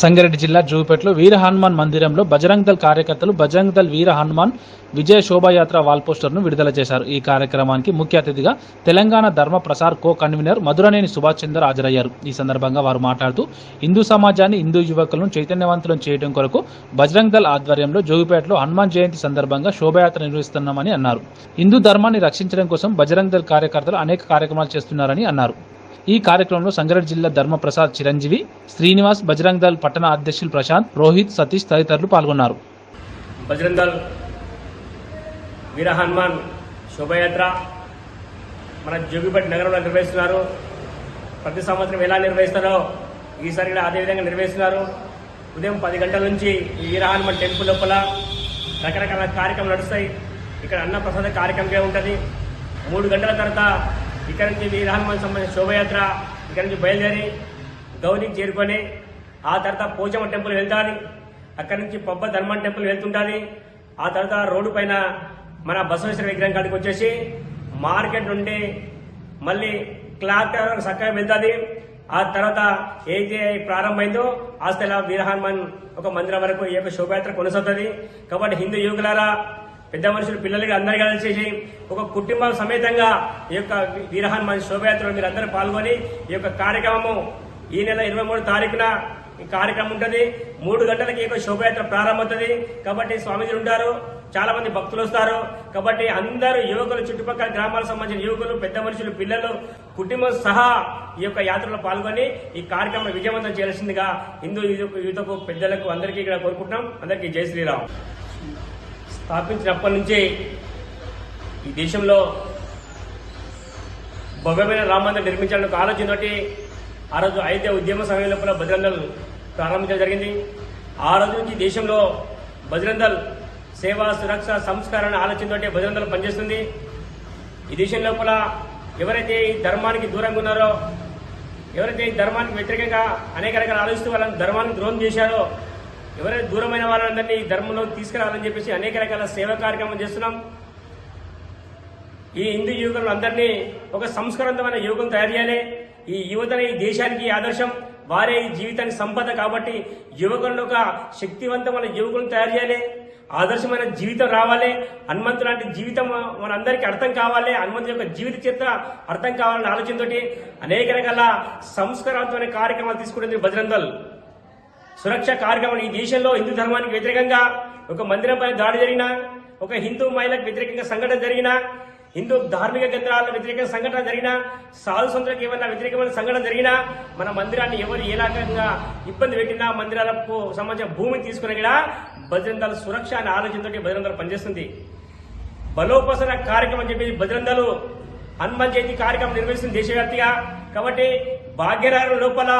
సంగారెడ్డి జిల్లా జూపేటలో వీర హనుమాన్ మందిరంలో బజరంగ్ దళ్ కార్యకర్తలు బజరంగ్ దళ్ వీర హనుమాన్ విజయ శోభాయాత్ర వాల్ పోస్టర్ను విడుదల చేశారు. ఈ కార్యక్రమానికి ముఖ్య అతిథిగా తెలంగాణ ధర్మ ప్రసార్ కో కన్వీనర్ మధురనేని సుభాష్ చందర్ హాజరయ్యారు. ఈ సందర్భంగా వారు మాట్లాడుతూ హిందూ సమాజాన్ని హిందూ యువకులను చైతన్యవంతులను చేయడం కొరకు బజరంగ్ దళ్ ఆధ్వర్యంలో జోగిపేటలో హనుమాన్ జయంతి సందర్భంగా శోభాయాత్ర నిర్వహిస్తున్నామని అన్నారు. హిందూ ధర్మాన్ని రక్షించడం కోసం బజరంగ్ దళ్ కార్యకర్తలు అనేక కార్యక్రమాలు చేస్తున్నారని అన్నారు. ఈ కార్యక్రమంలో సంగారెడ్డి జిల్లా ధర్మప్రసాద్ చిరంజీవి శ్రీనివాస్ బజరంగ్ దళ్ పట్టణ అధ్యక్షులు ప్రశాంత్ రోహిత్ సతీష్ తదితరులు పాల్గొన్నారు. బజరంగ్ దళ్ వీర హనుమాన్ శోభయాత్ర మన జోగిపేట నగరంలో నిర్వహిస్తున్నారు. ప్రతి సంవత్సరం ఎలా నిర్వహిస్తారో ఈసారి కూడా అదే విధంగా నిర్వహిస్తున్నారు. ఉదయం పది గంటల నుంచి ఈ వీర హనుమాన్ టెంపుల్ లోపల రకరకాల కార్యక్రమాలు నడుస్తాయి. ఇక్కడ అన్నప్రసాద కార్యక్రమం ఉంటుంది. మూడు గంటల తర్వాత ఇక్కడ నుంచి వీర హనుమాన్ సంబంధించిన శోభయాత్ర ఇక్కడ నుంచి బయలుదేరి గౌరీకి చేరుకొని ఆ తర్వాత పోచమ్మ టెంపుల్ వెళ్తాది. అక్కడి నుంచి పబ్బ ధర్మన్ టెంపుల్ వెళ్తుంటుంది. ఆ తర్వాత రోడ్డు పైన మన బసవేశ్వర విగ్రహం కాడికి వచ్చేసి మార్కెట్ నుండి మళ్ళీ క్లాక్ టవర్ చక్కగా వెళ్తుంది. ఆ తర్వాత ఏదైతే ప్రారంభమైందో ఆస్తల వీర హనుమాన్ ఒక మందిరం వరకు ఈ యొక్క శోభయాత్ర కొనసాగుతుంది. కాబట్టి హిందూ యువకులారా పెద్ద మనుషులు పిల్లలకి అందరు కలిసి ఒక కుటుంబం సమేతంగా ఈ యొక్క వీరహాన్ మన శోభయాత్రలో మీరు అందరూ పాల్గొని ఈ యొక్క కార్యక్రమము ఈ నెల ఇరవై మూడు తారీఖున ఈ కార్యక్రమం ఉంటుంది. మూడు గంటలకి ఈ యొక్క శోభయాత్ర ప్రారంభమవుతుంది. కాబట్టి స్వామీజీలు ఉంటారు చాలా మంది భక్తులు వస్తారు. కాబట్టి అందరూ యువకులు చుట్టుపక్కల గ్రామాలకు సంబంధించిన యువకులు పెద్ద మనుషులు పిల్లలు కుటుంబం సహా ఈ యొక్క యాత్రలో పాల్గొని ఈ కార్యక్రమం విజయవంతం చేయాల్సిందిగా హిందూ యువతకు పెద్దలకు అందరికీ ఇక్కడ కోరుకుంటున్నాం. అందరికీ జై శ్రీరామ్. స్థాపించినప్పటి నుంచి ఈ దేశంలో భవ్యమైన రామ నిర్మించాలని ఒక ఆలోచనతోటి ఆ రోజు అయితే ఉద్యమ సమయం లోపల బజరంగల్ ప్రారంభించడం జరిగింది. ఆ రోజు నుంచి దేశంలో బజరంగల్ సేవా సురక్ష సంస్కరణ ఆలోచనతోటి బజరంగల్ పనిచేస్తుంది. ఈ దేశం లోపల ఎవరైతే ఈ ధర్మానికి దూరంగా ఉన్నారో ఎవరైతే ఈ ధర్మానికి వ్యతిరేకంగా అనేక రకాల ఆలోచిస్తూ వాళ్ళని ధర్మానికి ద్రోహం చేశారో ఎవరైతే దూరమైన వాళ్ళందరినీ ఈ ధర్మంలో తీసుకురావాలని చెప్పేసి అనేక రకాల సేవా కార్యక్రమం చేస్తున్నాం. ఈ హిందూ యువకులు అందరినీ ఒక సంస్కారవంతమైన యువకులు తయారు చేయాలి. ఈ యువతనే ఈ దేశానికి ఆదర్శం వారే ఈ జీవితానికి సంపద కాబట్టి యువకులను ఒక శక్తివంతమైన యువకులను తయారు చేయాలి. ఆదర్శమైన జీవితం రావాలి. హనుమంతు లాంటి జీవితం మనందరికీ అర్థం కావాలి. హనుమంతు యొక్క జీవిత చరిత్ర అర్థం కావాలనే ఆలోచనతోటి అనేక రకాల సంస్కారవంతమైన కార్యక్రమాలు తీసుకుంటుంది బజరంగల్ సురక్ష కార్యక్రమం ఈ దేశంలో హిందూ ధర్మానికి వ్యతిరేకంగా ఒక మందిరం పైన దాడి జరిగినా ఒక హిందూ మహిళకు వ్యతిరేకంగా సంఘటన జరిగినా హిందూ ధార్మిక కేంద్రాలకు వ్యతిరేక సంఘటన జరిగినా సాధు సంతులకు ఏమైనా వ్యతిరేకమైన సంఘటన జరిగినా మన మందిరాన్ని ఎవరు ఏ రకంగా ఇబ్బంది పెట్టినా మందిరాలకు సంబంధించిన భూమిని తీసుకుని కూడా భద్రంతాలు సురక్ష అనే ఆలోచనతో భద్రంతాలు పనిచేస్తుంది. బలోపసన కార్యక్రమం అని చెప్పి భద్రంతాలు హనుమాన్ జయంతి కార్యక్రమం నిర్వహిస్తుంది దేశవ్యాప్తిగా. కాబట్టి భాగ్యనగరం లోపల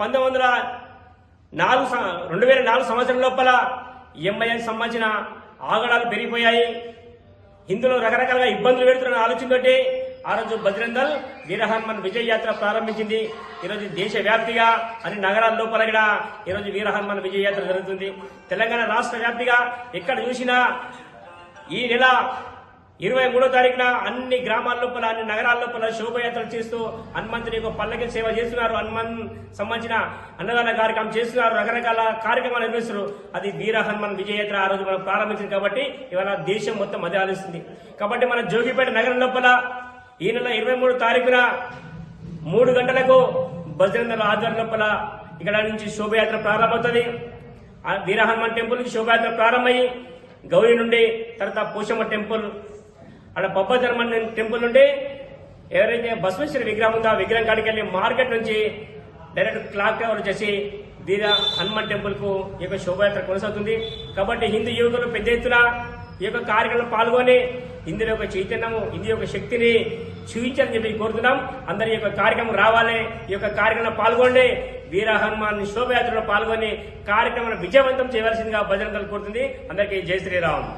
పంతొమ్మిది వందల నాలుగు రెండు వేల నాలుగు సంవత్సరం లోపల ఎంఐఎన్ సంబంధించిన ఆగడాలు పెరిగిపోయాయి. హిందువులు రకరకాలుగా ఇబ్బందులు పెడుతున్న ఆలోచనతోటి ఆ రోజు బజరంగల్ వీరహనుమన్ విజయ యాత్ర ప్రారంభించింది ఈరోజు దేశవ్యాప్తిగా అన్ని నగరాల లోపల కూడా ఈరోజు వీరహనుమన్ విజయ యాత్ర జరుగుతుంది. తెలంగాణ రాష్ట్ర వ్యాప్తిగా ఎక్కడ చూసినా ఈ నెల ఇరవై మూడో తారీఖున అన్ని గ్రామాల లోపల అన్ని నగరాల లోపల శోభయాత్రలు చేస్తూ హనుమంతుని యొక్క పల్లకి సేవ చేస్తున్నారు. హనుమాన్ సంబంధించిన అన్నదాన కార్యక్రమం చేస్తున్నారు. రకరకాల కార్యక్రమాలు నిర్వహిస్తున్నారు. అది వీర హనుమాన్ విజయయాత్ర ఆ రోజు మనం ప్రారంభించింది కాబట్టి ఇవాళ దేశం మొత్తం అదే ఆలోచిస్తుంది కాబట్టి మన జోగిపేట నగరం లోపల ఈ నెల ఇరవై మూడు తారీఖున మూడు గంటలకు బజరంగ ఆధ్వర్యం లోపల ఇక్కడ నుంచి శోభయాత్ర ప్రారంభమవుతుంది. ఆ వీర హనుమాన్ టెంపుల్ శోభయాత్ర ప్రారంభమయ్యి గౌరీ నుండి తర్వాత పోషమ్మ టెంపుల్ అక్కడ పబ్బ జర్మన్ టెంపుల్ నుండి ఎవరైతే బసవేశ్వర విగ్రహం ఉందో ఆ విగ్రహం కాడికి వెళ్ళి మార్కెట్ నుంచి డైరెక్ట్ క్లాక్ టవర్ వచ్చేసి వీర హనుమాన్ టెంపుల్కు ఈ యొక్క శోభయాత్ర కొనసాగుతుంది. కాబట్టి హిందూ యువకులు పెద్ద ఎత్తున ఈ యొక్క కార్యక్రమంలో పాల్గొని హిందూ యొక్క చైతన్యము హిందూ యొక్క శక్తిని చూపించాలని చెప్పి కోరుతున్నాం. అందరి యొక్క కార్యక్రమం రావాలి. ఈ యొక్క కార్యక్రమంలో పాల్గొండి వీర హనుమాన్ శోభయాత్రలో పాల్గొని కార్యక్రమాన్ని విజయవంతం చేయవలసిందిగా భజన కోరుతుంది. అందరికీ జై శ్రీరామ్.